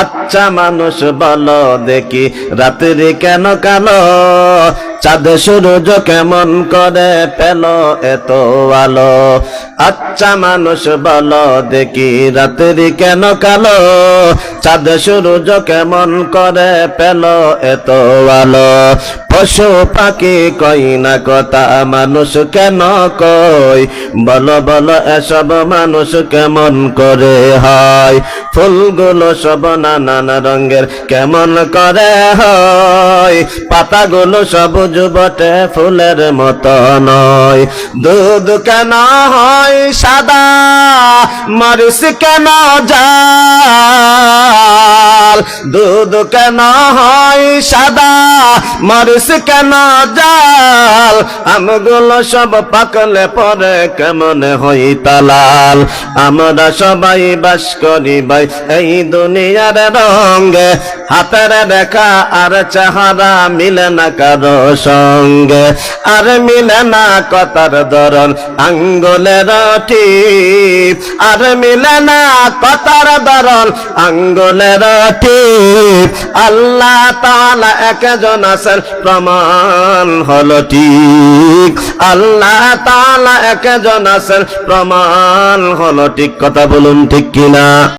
আচ্ছা মানুষ বলো দেখি, রাতের কেন কালো? চাঁদ সূর্য কেমন করে পেল এত আলো? আচ্ছা মানুষ বলো দেখি, রাতের কেন কালো? চাঁদ সূর্য কেমন করে পেল এত আলো? পশু পাখি কই না কথা মানুষ কেন কই? বলো বলো, এসব মানুষ কেমন করে হয়? ফুলগুলো সব নানান রঙের কেমন করে হয়? পাতাগুলো সবুজ বটে ফুলের মতো নয়। দুধ কেন হয় সাদা? মরিচ কেন জাল দুধ কেন হয় সাদা? মরিচ কেন জাল? আমগুলো সব পাকলে পরে কেমন হই তালাল? আমরা সবাই বাস করি ভাই, এই দুনিয়ার রঙ্গে হাতের রেখা আর চেহারা মিলে না কারও সঙ্গে। আর মিলে না কথার ধরন, আঙ্গুলের টিপ আর মিলে না কথার ধরন, আঙ্গুলের টিপ আল্লাহ তালা একজন আছেন, প্রমাণ হলো ঠিক। আল্লাহ তালা একজন আছেন, প্রমাণ হলো ঠিক। কথা বলুন ঠিক কিনা?